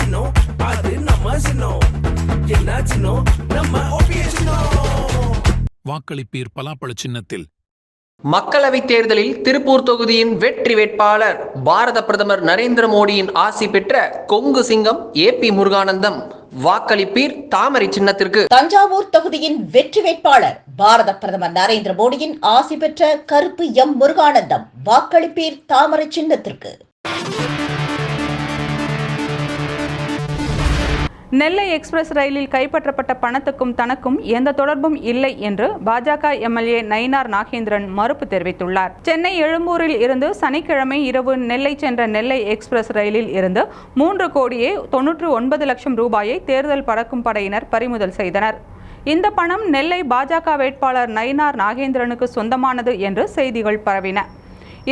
சின்னம் அது நம்ம சின்னம் என்ன சின்னம் நம்ம வாக்களிப்பீர் பலாப்பழ சின்னத்தில். மக்களவைத் தேர்தலில் திருப்பூர் தொகுதியின் வெற்றி வேட்பாளர் பாரத பிரதமர் நரேந்திர மோடியின் ஆசி பெற்ற கொங்கு சிங்கம் ஏ பி முருகானந்தம். வாக்களிப்பீர் தாமரை சின்னத்திற்கு. தஞ்சாவூர் தொகுதியின் வெற்றி வேட்பாளர் பாரத பிரதமர் நரேந்திர மோடியின் ஆசி பெற்ற கருப்பு எம் முருகானந்தம். வாக்களிப்பீர் தாமரை சின்னத்திற்கு. நெல்லை எக்ஸ்பிரஸ் ரயிலில் கைப்பற்றப்பட்ட பணத்துக்கும் தனக்கும் எந்த தொடர்பும் இல்லை என்று பாஜக எம்எல்ஏ நயினார் நாகேந்திரன் மறுப்பு தெரிவித்துள்ளார். சென்னை எழும்பூரில் இருந்து சனிக்கிழமை இரவு நெல்லை சென்ற நெல்லை எக்ஸ்பிரஸ் ரயிலில் இருந்து மூன்று கோடியே தொன்னூற்று ஒன்பது லட்சம் ரூபாயை தேர்தல் பறக்கும் படையினர் பறிமுதல் செய்தனர். இந்த பணம் நெல்லை பாஜக வேட்பாளர் நயினார் நாகேந்திரனுக்கு சொந்தமானது என்று செய்திகள் பரவின.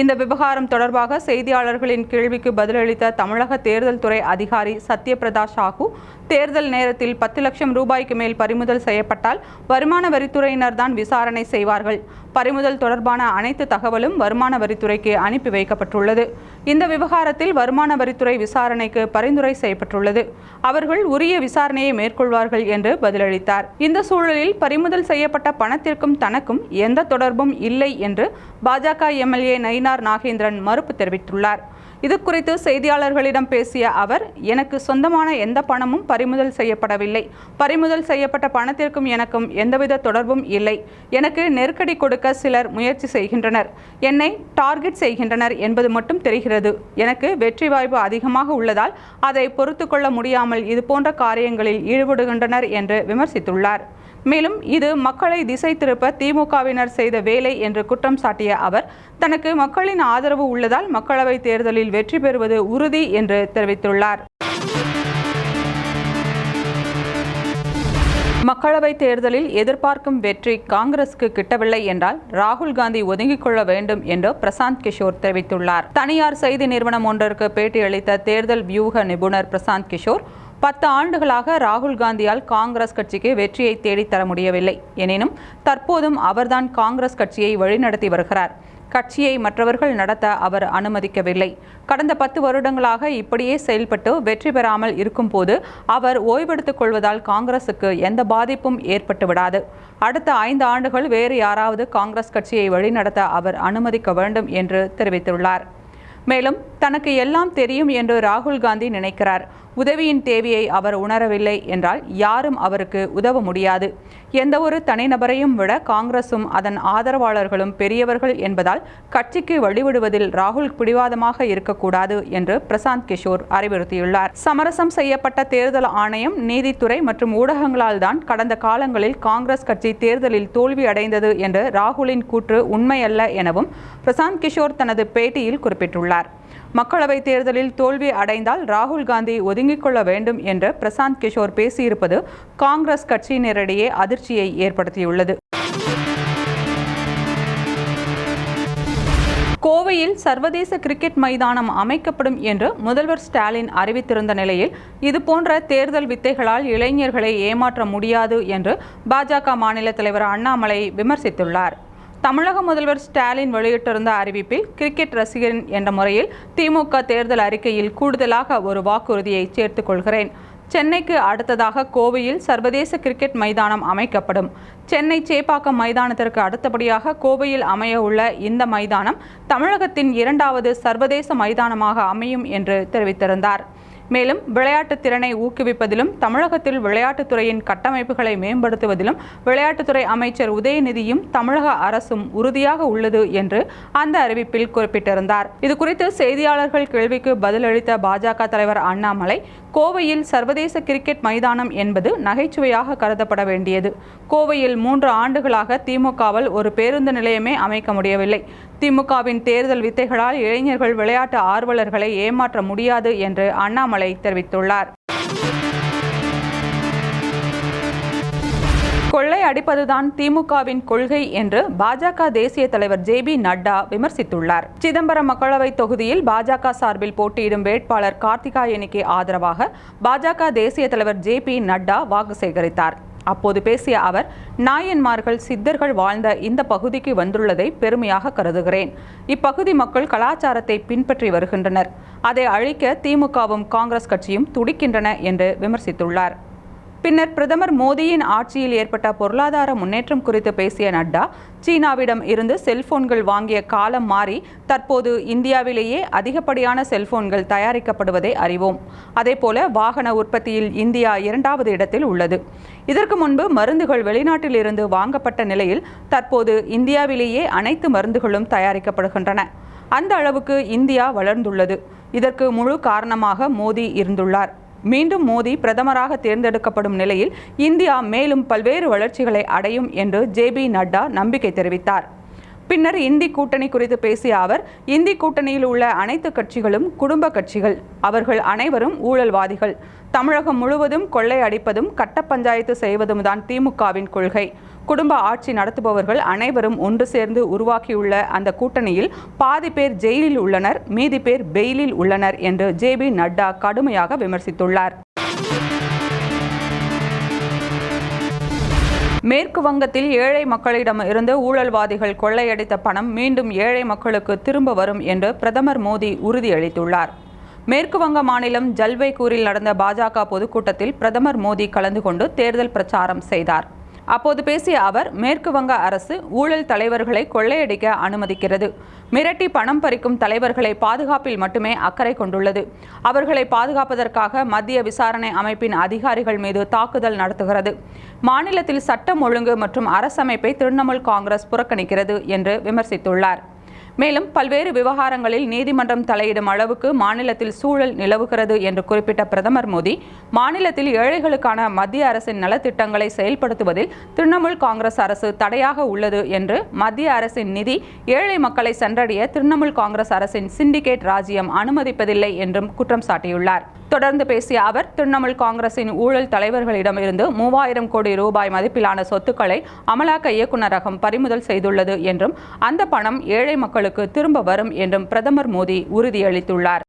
இந்த விவகாரம் தொடர்பாக செய்தியாளர்களின் கேள்விக்கு பதிலளித்த தமிழக தேர்தல் துறை அதிகாரி சத்யபிரதா சாஹூ தேர்தல் நேரத்தில் பத்து லட்சம் ரூபாய்க்கு மேல் பறிமுதல் செய்யப்பட்டால் வருமான வரித்துறையினர் தான் விசாரணை செய்வார்கள். பறிமுதல் தொடர்பான அனைத்து தகவலும் வருமான வரித்துறைக்கு அனுப்பி வைக்கப்பட்டுள்ளது. இந்த விவகாரத்தில் வருமான வரித்துறை விசாரணைக்கு பரிந்துரை செய்யப்பட்டுள்ளது. அவர்கள் உரிய விசாரணையை மேற்கொள்வார்கள் என்று பதிலளித்தார். இந்த சூழலில் பறிமுதல் செய்யப்பட்ட பணத்திற்கும் தனக்கும் எந்த தொடர்பும் இல்லை என்று பாஜக எம்எல்ஏ நயினார் நாகேந்திரன் மறுப்பு தெரிவித்துள்ளார். இது குறித்து செய்தியாளர்களிடம் பேசிய அவர் எனக்கு சொந்தமான எந்த பணமும் பறிமுதல் செய்யப்படவில்லை. பறிமுதல் செய்யப்பட்ட பணத்திற்கும் எனக்கும் எந்தவித தொடர்பும் இல்லை. எனக்கு நெருக்கடி கொடுக்க சிலர் முயற்சி செய்கின்றனர். என்னை டார்கெட் செய்கின்றனர் என்பது மட்டும் தெரிகிறது. எனக்கு வெற்றி வாய்ப்பு அதிகமாக உள்ளதால் அதை பொறுத்து கொள்ள முடியாமல் இதுபோன்ற காரியங்களில் ஈடுபடுகின்றனர் என்று விமர்சித்துள்ளார். மேலும் இது மக்களை திசை திருப்ப திமுகவினர் செய்த வேலை என்று குற்றம் சாட்டிய அவர் தனக்கு மக்களின் ஆதரவு உள்ளதால் மக்களவைத் தேர்தலில் வெற்றி பெறுவது உறுதி என்று தெரிவித்துள்ளார். மக்களவைத் தேர்தலில் எதிர்பார்க்கும் வெற்றி காங்கிரசுக்கு கிட்டவில்லை என்றால் ராகுல் காந்தி ஒதுங்கிக் கொள்ள வேண்டும் என்று பிரசாந்த் கிஷோர் தெரிவித்துள்ளார். தனியார் செய்தி நிறுவனம் ஒன்றிற்கு பேட்டியளித்த தேர்தல் வியூக நிபுணர் பிரசாந்த் கிஷோர் பத்து ஆண்டுகளாக ராகுல் காந்தியால் காங்கிரஸ் கட்சிக்கு வெற்றியை தேடித்தர முடியவில்லை. எனினும் தற்போதும் அவர்தான் காங்கிரஸ் கட்சியை வழிநடத்தி வருகிறார். கட்சியை மற்றவர்கள் நடத்த அவர் அனுமதிக்கவில்லை. கடந்த பத்து வருடங்களாக இப்படியே செயல்பட்டு வெற்றி பெறாமல் இருக்கும்போது அவர் ஓய்வெடுத்துக் கொள்வதால் காங்கிரசுக்கு எந்த பாதிப்பும் ஏற்பட்டு விடாது. அடுத்த ஐந்து ஆண்டுகள் வேறு யாராவது காங்கிரஸ் கட்சியை வழிநடத்த அவர் அனுமதிக்க வேண்டும் என்று தெரிவித்துள்ளார். மேலும் தனக்கு எல்லாம் தெரியும் என்று ராகுல் காந்தி நினைக்கிறார். உதவியின் தேவையை அவர் உணரவில்லை என்றால் யாரும் அவருக்கு உதவ முடியாது. எந்த ஒரு தனிநபரையும் விட காங்கிரசும் அதன் ஆதரவாளர்களும் பெரியவர்கள் என்பதால் கட்சிக்கு வழிவிடுவதில் ராகுல் பிடிவாதமாக இருக்கக்கூடாது என்று பிரசாந்த் கிஷோர் அறிவுறுத்தியுள்ளார். சமரசம் செய்யப்பட்ட தேர்தல் ஆணையம் நீதித்துறை மற்றும் ஊடகங்களால் தான் கடந்த காலங்களில் காங்கிரஸ் கட்சி தேர்தலில் தோல்வி அடைந்தது என்று ராகுலின் கூற்று உண்மையல்ல எனவும் பிரசாந்த் கிஷோர் தனது பேட்டியில் குறிப்பிட்டுள்ளார். மக்களவைத் தேர்தலில் தோல்வி அடைந்தால் ராகுல் காந்தி ஒதுங்கிக் கொள்ள வேண்டும் என்று பிரசாந்த் கிஷோர் பேசியிருப்பது காங்கிரஸ் கட்சியினரிடையே அதிர்ச்சியை ஏற்படுத்தியுள்ளது. கோவையில் சர்வதேச கிரிக்கெட் மைதானம் அமைக்கப்படும் என்று முதல்வர் ஸ்டாலின் அறிவித்திருந்த நிலையில் இதுபோன்ற தேர்தல் வித்தைகளால் இளைஞர்களை ஏமாற்ற முடியாது என்று பாஜக மாநில தலைவர் அண்ணாமலை விமர்சித்துள்ளார். தமிழக முதல்வர் ஸ்டாலின் வெளியிட்டிருந்த அறிவிப்பில் கிரிக்கெட் ரசிகன் என்ற முறையில் திமுக தேர்தல் அறிக்கையில் கூடுதலாக ஒரு வாக்குறுதியை சேர்த்துக் கொள்கிறேன். சென்னைக்கு அடுத்ததாக கோவையில் சர்வதேச கிரிக்கெட் மைதானம் அமைக்கப்படும். சென்னை சேப்பாக்கம் மைதானத்திற்கு அடுத்தபடியாக கோவையில் அமைய உள்ள இந்த மைதானம் தமிழகத்தின் இரண்டாவது சர்வதேச மைதானமாக அமையும் என்று தெரிவித்திருந்தார். மேலும் விளையாட்டுத் திறனை ஊக்குவிப்பதிலும் தமிழகத்தில் விளையாட்டுத்துறையின் கட்டமைப்புகளை மேம்படுத்துவதிலும் விளையாட்டுத்துறை அமைச்சர் உதயநிதியும் தமிழக அரசும் உறுதியாக உள்ளது என்று அந்த அறிவிப்பில் குறிப்பிட்டிருந்தார். இதுகுறித்து செய்தியாளர்கள் கேள்விக்கு பதிலளித்த பாஜக தலைவர் அண்ணாமலை கோவையில் சர்வதேச கிரிக்கெட் மைதானம் என்பது நகைச்சுவையாக கருதப்பட வேண்டியது. கோவையில் மூன்று ஆண்டுகளாக திமுகவால் ஒரு பேருந்து நிலையமே அமைக்க முடியவில்லை. திமுகவின் தேர்தல் வித்தைகளால் இளைஞர்கள் விளையாட்டு ஆர்வலர்களை ஏமாற்ற முடியாது என்று அண்ணாமலை தெரிவித்துள்ளார். கொள்ளை அடிப்பதுதான் திமுகவின் கொள்கை என்று பாஜக தேசிய தலைவர் ஜே பி நட்டா விமர்சித்துள்ளார். சிதம்பரம் மக்களவைத் தொகுதியில் பாஜக சார்பில் போட்டியிடும் வேட்பாளர் கார்த்திகாயனிக்கு ஆதரவாக பாஜக தேசிய தலைவர் ஜே பி நட்டா வாக்கு சேகரித்தார். அப்போது பேசிய அவர் நாயன்மார்கள் சித்தர்கள் வாழ்ந்த இந்த பகுதிக்கு வந்துள்ளதை பெருமையாக கருதுகிறேன். இப்பகுதி மக்கள் கலாச்சாரத்தை பின்பற்றி வருகின்றனர். அதை அழிக்க திமுகவும் காங்கிரஸ் கட்சியும் துடிக்கின்றன என்று விமர்சித்துள்ளார். பின்னர் பிரதமர் மோடியின் ஆட்சியில் ஏற்பட்ட பொருளாதார முன்னேற்றம் குறித்து பேசிய நட்டா சீனாவிடம் இருந்து செல்போன்கள் வாங்கிய காலம் மாறி தற்போது இந்தியாவிலேயே அதிகப்படியான செல்போன்கள் தயாரிக்கப்படுவதை அறிவோம். அதேபோல வாகன உற்பத்தியில் இந்தியா இரண்டாவது இடத்தில் உள்ளது. இதற்கு முன்பு மருந்துகள் வெளிநாட்டில் இருந்து வாங்கப்பட்ட நிலையில் தற்போது இந்தியாவிலேயே அனைத்து மருந்துகளும் தயாரிக்கப்படுகின்றன. அந்த அளவுக்கு இந்தியா வளர்ந்துள்ளது. இதற்கு முழு காரணமாக மோடி இருந்துள்ளார். மீண்டும் மோடி பிரதமராக தேர்ந்தெடுக்கப்படும் நிலையில் இந்தியா மேலும் பல்வேறு வளர்ச்சிகளை அடையும் என்று ஜே பி நட்டா நம்பிக்கை தெரிவித்தார். பின்னர் இந்தி கூட்டணி குறித்து பேசிய அவர் இந்தி கூட்டணியில் உள்ள அனைத்து கட்சிகளும் குடும்ப கட்சிகள். அவர்கள் அனைவரும் ஊழல்வாதிகள். தமிழகம் முழுவதும் கொள்ளை அடிப்பதும் கட்ட பஞ்சாயத்து செய்வதும் தான் திமுகவின் கொள்கை. குடும்ப ஆட்சி நடத்துபவர்கள் அனைவரும் ஒன்று சேர்ந்து உருவாக்கியுள்ள அந்த கூட்டணியில் பாதி பேர் ஜெயிலில் உள்ளனர் மீதி பேர் பெயிலில் உள்ளனர் என்று ஜே பி நட்டா கடுமையாக விமர்சித்துள்ளார். மேற்கு வங்கத்தில் ஏழை மக்களிடம் இருந்து ஊழல்வாதிகள் கொள்ளையடித்த பணம் மீண்டும் ஏழை மக்களுக்கு திரும்ப வரும் என்று பிரதமர் மோடி உறுதியளித்துள்ளார். மேற்கு வங்க மாநிலம் ஜல்பைகூரில் நடந்த பாஜக பொதுக்கூட்டத்தில் பிரதமர் மோடி கலந்து கொண்டு தேர்தல் பிரச்சாரம் செய்தார். அப்போது பேசிய அவர் மேற்கு வங்க அரசு ஊழல் தலைவர்களை கொள்ளையடிக்க அனுமதிக்கிறது. மிரட்டி பணம் பறிக்கும் தலைவர்களை பாதுகாப்பில் மட்டுமே அக்கறை கொண்டுள்ளது. அவர்களை பாதுகாப்பதற்காக மத்திய விசாரணை அமைப்பின் அதிகாரிகள் மீது தாக்குதல் நடத்துகிறது. மாநிலத்தில் சட்டம் ஒழுங்கு மற்றும் அரசமைப்பை திரிணாமுல் காங்கிரஸ் புறக்கணிக்கிறது என்று விமர்சித்துள்ளார். மேலும் பல்வேறு விவகாரங்களில் நீதிமன்றம் தலையிடும் அளவுக்கு மாநிலத்தில் சூழல் நிலவுகிறது என்று குறிப்பிட்ட பிரதமர் மோடி மாநிலத்தில் ஏழைகளுக்கான மத்திய அரசின் நலத்திட்டங்களை செயல்படுத்துவதில் திரிணாமுல் காங்கிரஸ் அரசு தடையாக உள்ளது என்று மத்திய அரசின் நிதி ஏழை மக்களை சென்றடைய திரிணாமுல் காங்கிரஸ் அரசின் சிண்டிகேட் ராஜ்யம் அனுமதிப்பதில்லை என்றும் குற்றம் சாட்டியுள்ளார். தொடர்ந்து பேசிய அவர் திரிணாமுல் காங்கிரசின் ஊழல் தலைவர்களிடமிருந்து மூவாயிரம் கோடி ரூபாய் மதிப்பிலான சொத்துக்களை அமலாக்க இயக்குநரகம் பறிமுதல் செய்துள்ளது என்றும் அந்த பணம் ஏழை மக்களுக்கு திரும்ப வரும் என்றும் பிரதமர் மோடி உறுதியளித்துள்ளார்.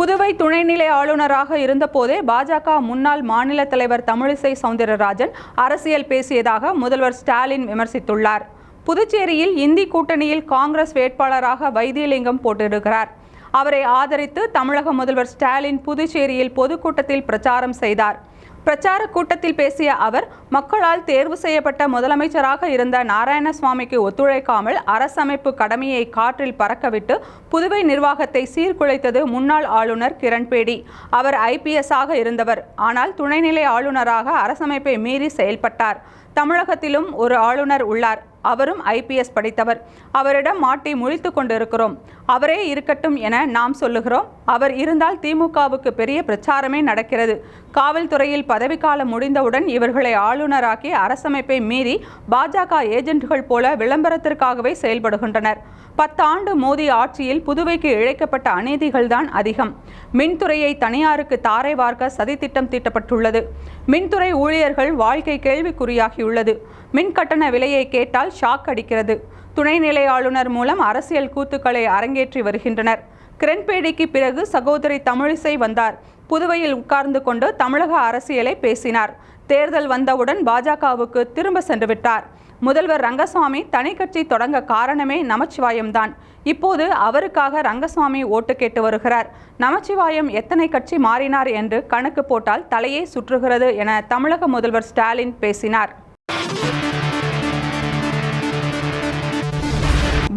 புதுவை துணைநிலை ஆளுநராக இருந்தபோதே பாஜக முன்னாள் மாநில தலைவர் தமிழிசை சவுந்தரராஜன் அரசியல் பேசியதாக முதல்வர் ஸ்டாலின் விமர்சித்துள்ளார். புதுச்சேரியில் இந்தி கூட்டணியில் காங்கிரஸ் வேட்பாளராக வைத்தியலிங்கம் போட்டிருக்கிறார் அவரை ஆதரித்து தமிழக முதல்வர் ஸ்டாலின் புதுச்சேரியில் பொதுக்கூட்டத்தில் பிரச்சாரம் செய்தார். பிரச்சார கூட்டத்தில் பேசிய அவர் மக்களால் தேர்வு செய்யப்பட்ட முதலமைச்சராக இருந்த நாராயணசுவாமிக்கு ஒத்துழைக்காமல் அரசமைப்பு கடமையை காற்றில் பறக்கவிட்டு புதுவை நிர்வாகத்தை சீர்குலைத்தது முன்னாள் ஆளுநர் கிரண்பேடி. அவர் ஐபிஎஸ் ஆக இருந்தவர். ஆனால் துணைநிலை ஆளுநராக அரசமைப்பை மீறி செயல்பட்டார். தமிழகத்திலும் ஒரு ஆளுநர் உள்ளார். அவரும் ஐபிஎஸ் படித்தவர். அவரிடம் மாட்டி முழித்து கொண்டிருக்கிறோம். அவரே இருக்கட்டும் என நாம் சொல்லுகிறோம். அவர் இருந்தால் திமுகவுக்கு பெரிய பிரச்சாரமே நடக்கிறது. காவல்துறையில் பதவிக்காலம் முடிந்தவுடன் இவர்களை ஆளுநராக்கி அரசமைப்பை மீறி பாஜக ஏஜென்ட்கள் போல விளம்பரத்திற்காகவே செயல்படுகின்றனர். பத்தாண்டு மோடி ஆட்சியில் புதுவைக்கு இழைக்கப்பட்ட அநீதிகள்தான் அதிகம். மின்துறையை தனியாருக்கு தாரை வார்க்க சதித்திட்டம் தீட்டப்பட்டுள்ளது. மின்துறை ஊழியர்கள் வாழ்க்கை கேள்விக்குறியாகியுள்ளது. மின் கட்டண விலையை கேட்டால் ஷாக் அடிக்கிறது. துணைநிலை ஆளுநர் மூலம் அரசியல் கூத்துக்களை அரங்கேற்றி வருகின்றனர். கிரண்பேடிக்கு பிறகு சகோதரி தமிழிசை வந்தார். புதுவையில் உட்கார்ந்து கொண்டு தமிழக அரசியலை பேசினார். தேர்தல் வந்தவுடன் பாஜகவுக்கு திரும்ப சென்று விட்டார். முதல்வர் ரங்கசாமி தனி கட்சி தொடங்க காரணமே நமச்சிவாயம்தான். இப்போது அவருக்காக ரங்கசுவாமி ஓட்டு கேட்டு வருகிறார். நமச்சிவாயம் எத்தனை கட்சி மாறினார் என்று கணக்கு போட்டால் தலையே சுற்றுகிறது என தமிழக முதல்வர் ஸ்டாலின் பேசினார்.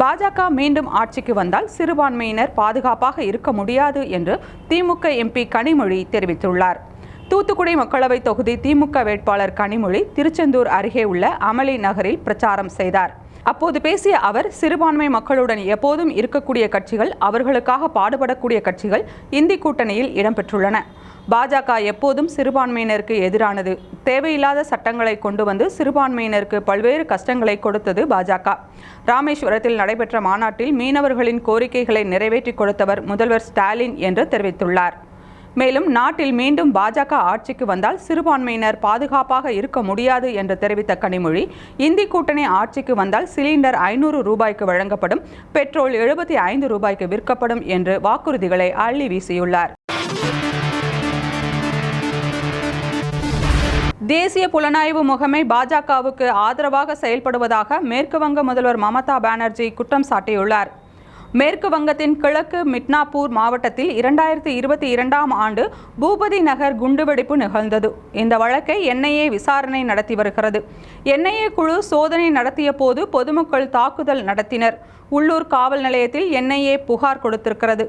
பாஜக மீண்டும் ஆட்சிக்கு வந்தால் சிறுபான்மையினர் பாதுகாப்பாக இருக்க முடியாது என்று திமுக எம்பி கனிமொழி தெரிவித்துள்ளார். தூத்துக்குடி மக்களவை தொகுதி திமுக வேட்பாளர் கனிமொழி திருச்செந்தூர் அருகே உள்ள அமளி நகரில் பிரச்சாரம் செய்தார். அப்போது பேசிய அவர் சிறுபான்மை மக்களுடன் எப்போதும் இருக்கக்கூடிய கட்சிகள் அவர்களுக்காக பாடுபடக்கூடிய கட்சிகள் இந்தி கூட்டணியில் இடம்பெற்றுள்ளன. பாஜக எப்போதும் சிறுபான்மையினருக்கு எதிரானது. தேவையில்லாத சட்டங்களை கொண்டு வந்து சிறுபான்மையினருக்கு பல்வேறு கஷ்டங்களை கொடுத்தது பாஜக. ராமேஸ்வரத்தில் நடைபெற்ற மாநாட்டில் மீனவர்களின் கோரிக்கைகளை நிறைவேற்றி கொடுத்தவர் முதல்வர் ஸ்டாலின் என்று தெரிவித்துள்ளார். மேலும் நாட்டில் மீண்டும் பாஜக ஆட்சிக்கு வந்தால் சிறுபான்மையினர் பாதுகாப்பாக இருக்க முடியாது என்று தெரிவித்த கனிமொழி இந்தி கூட்டணி ஆட்சிக்கு வந்தால் சிலிண்டர் ஐநூறு ரூபாய்க்கு வழங்கப்படும் பெட்ரோல் எழுபத்தி ஐந்து ரூபாய்க்கு விற்கப்படும் என்று வாக்குறுதிகளை அள்ளி வீசியுள்ளார். தேசிய புலனாய்வு முகமை பாஜகவுக்கு ஆதரவாக செயல்படுவதாக மேற்குவங்க முதல்வர் மமதா பானர்ஜி குற்றம் சாட்டியுள்ளார். மேற்கு வங்கத்தின் கிழக்கு மிட்னாப்பூர் மாவட்டத்தில் இரண்டாயிரத்தி இருபத்தி இரண்டாம் ஆண்டு பூபதி நகர் குண்டுவெடிப்பு நிகழ்ந்தது. இந்த வழக்கை என்ஐஏ விசாரணை நடத்தி வருகிறது. என்ஐஏ குழு சோதனை நடத்திய போது பொதுமக்கள் தாக்குதல் நடத்தினர். உள்ளூர் காவல் நிலையத்தில் என்ஐஏ புகார் கொடுத்திருக்கிறது.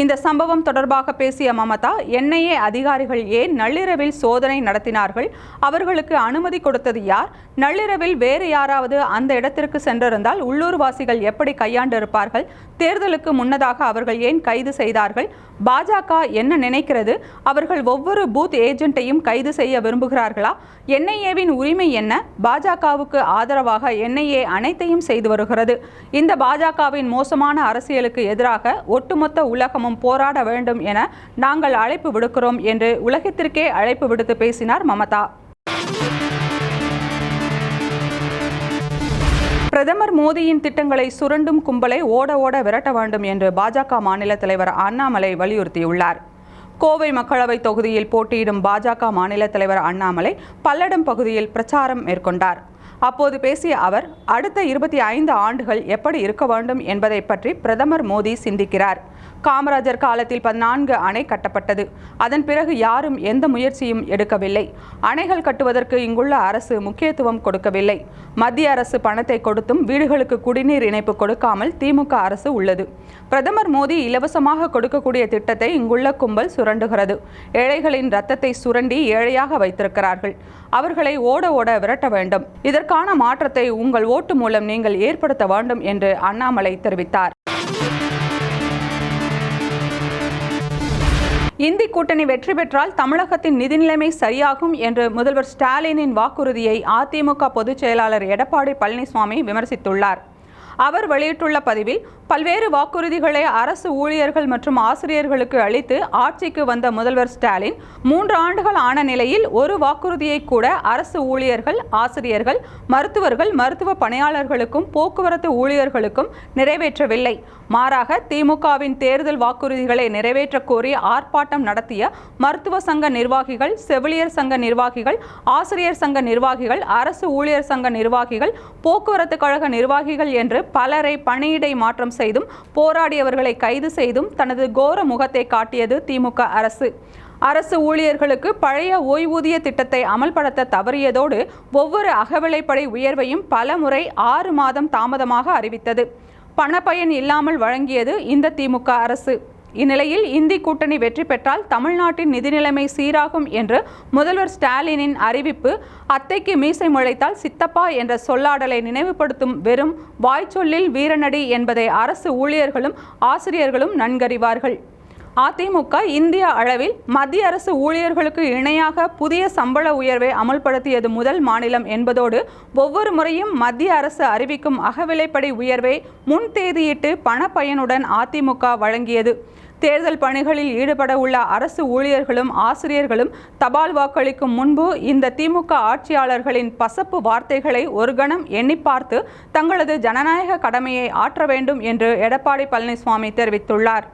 இந்த சம்பவம் தொடர்பாக பேசிய மமதா என்ஐஏ அதிகாரிகள் ஏன் நள்ளிரவில் சோதனை நடத்தினார்கள்? அவர்களுக்கு அனுமதி கொடுத்தது யார்? நள்ளிரவில் வேறு யாராவது அந்த இடத்திற்கு சென்றிருந்தால் உள்ளூர்வாசிகள் எப்படி கையாண்டிருப்பார்கள்? தேர்தலுக்கு முன்னதாக அவர்கள் ஏன் கைது செய்தார்கள்? பாஜக என்ன நினைக்கிறது? அவர்கள் ஒவ்வொரு பூத் ஏஜென்ட்டையும் கைது செய்ய விரும்புகிறார்களா? என்ஐஏவின் உரிமை என்ன? பாஜகவுக்கு ஆதரவாக என்ஐஏ அனைத்தையும் செய்து வருகிறது. இந்த பாஜகவின் மோசமான அரசியலுக்கு எதிராக ஒட்டுமொத்த உலகம் நாமும் போராட வேண்டும் என நாங்கள் அழைப்பு விடுக்கிறோம் என்று உலகத்திற்கே அழைப்பு விடுத்து பேசினார் மமதா. பிரதமர் மோடியின் திட்டங்களை சுரண்டும் கும்பலை ஓட ஓட விரட்ட வேண்டும் என்று பாஜக மாநில தலைவர் அண்ணாமலை வலியுறுத்தியுள்ளார். கோவை மக்களவைத் தொகுதியில் போட்டியிடும் பாஜக மாநில தலைவர் அண்ணாமலை பல்லடம் பகுதியில் பிரச்சாரம் மேற்கொண்டார். அப்போது பேசிய அவர் அடுத்த இருபத்தி ஐந்து ஆண்டுகள் எப்படி இருக்க வேண்டும் என்பதை பற்றி பிரதமர் மோடி சிந்திக்கிறார். காமராஜர் காலத்தில் பதினான்கு அணை கட்டப்பட்டது. அதன் பிறகு யாரும் எந்த முயற்சியும் எடுக்கவில்லை. அணைகள் கட்டுவதற்கு இங்குள்ள அரசு முக்கியத்துவம் கொடுக்கவில்லை. மத்திய அரசு பணத்தை கொடுத்தும் வீடுகளுக்கு குடிநீர் இணைப்பு கொடுக்காமல் திமுக அரசு உள்ளது. பிரதமர் மோடி இலவசமாக கொடுக்கக்கூடிய திட்டத்தை இங்குள்ள கும்பல் சுரண்டுகிறது. ஏழைகளின் ரத்தத்தை சுரண்டி ஏழையாக வைத்திருக்கிறார்கள். அவர்களை ஓட ஓட விரட்ட வேண்டும். இதற்கான மாற்றத்தை உங்கள் ஓட்டு மூலம் நீங்கள் ஏற்படுத்த வேண்டும் என்று அண்ணாமலை தெரிவித்தார். இந்தி கூட்டணி வெற்றி பெற்றால் தமிழகத்தின் நிதி நிலைமை சரியாகும் என்று முதல்வர் ஸ்டாலினின் வாக்குறுதியை அதிமுக பொதுச் செயலாளர் எடப்பாடி பழனிசாமி விமர்சித்துள்ளார். அவர் வெளியிட்டுள்ள பதிவில் பல்வேறு வாக்குறுதிகளை அரசு ஊழியர்கள் மற்றும் ஆசிரியர்களுக்கு அளித்து ஆட்சிக்கு வந்த முதல்வர் ஸ்டாலின் மூன்று ஆண்டுகள் ஆன நிலையில் ஒரு வாக்குறுதியை கூட அரசு ஊழியர்கள் ஆசிரியர்கள் மருத்துவர்கள் மருத்துவ பணியாளர்களுக்கும் போக்குவரத்து ஊழியர்களுக்கும் நிறைவேற்றவில்லை. மாறாக திமுகவின் தேர்தல் வாக்குறுதிகளை நிறைவேற்ற கோரி ஆர்ப்பாட்டம் நடத்திய மருத்துவ சங்க நிர்வாகிகள் செவிலியர் சங்க நிர்வாகிகள் ஆசிரியர் சங்க நிர்வாகிகள் அரசு ஊழியர் சங்க நிர்வாகிகள் போக்குவரத்து கழக நிர்வாகிகள் என்று பலரை பணியிடை மாற்றம் செய்தும் போராடியவர்களை கைது செய்தும் தனது கோர முகத்தை காட்டியது திமுக அரசு. அரசு ஊழியர்களுக்கு பழைய ஓய்வூதிய திட்டத்தை அமல்படுத்த தவறியதோடு ஒவ்வொரு அகவிலைப்படை உயர்வையும் பல முறை ஆறு மாதம் தாமதமாக அறிவித்தது. பணப்பயன் இல்லாமல் வழங்கியது இந்த திமுக அரசு. இந்நிலையில் இந்தி கூட்டணி வெற்றி பெற்றால் தமிழ்நாட்டின் நிதி நிலைமை சீராகும் என்று முதல்வர் ஸ்டாலினின் அறிவிப்பு அத்தைக்கு மீசை முளைத்தால் சித்தப்பா என்ற சொல்லாடலை நினைவுபடுத்தும் வெறும் வாய்ச்சொல்லில் வீரநடி என்பதை அரசு ஊழியர்களும் ஆசிரியர்களும் நன்கறிவார்கள். அதிமுக இந்திய அளவில் மத்திய அரசு ஊழியர்களுக்கு இணையாக புதிய சம்பள உயர்வை அமல்படுத்தியது முதல் மாநிலம் என்பதோடு ஒவ்வொரு முறையும் மத்திய அரசு அறிவிக்கும் அகவிலைப்படி உயர்வை முன் தேதியிட்டு பணப்பயனுடன் அதிமுக வழங்கியது. தேர்தல் பணிகளில் ஈடுபட உள்ள அரசு ஊழியர்களும் ஆசிரியர்களும் தபால் வாக்களிக்கும் முன்பு இந்த திமுக ஆட்சியாளர்களின் பசப்பு வார்த்தைகளை ஒரு கணம் எண்ணி பார்த்து தங்களது ஜனநாயக கடமையை ஆற்ற வேண்டும் என்று எடப்பாடி பழனிசாமி தெரிவித்துள்ளார்.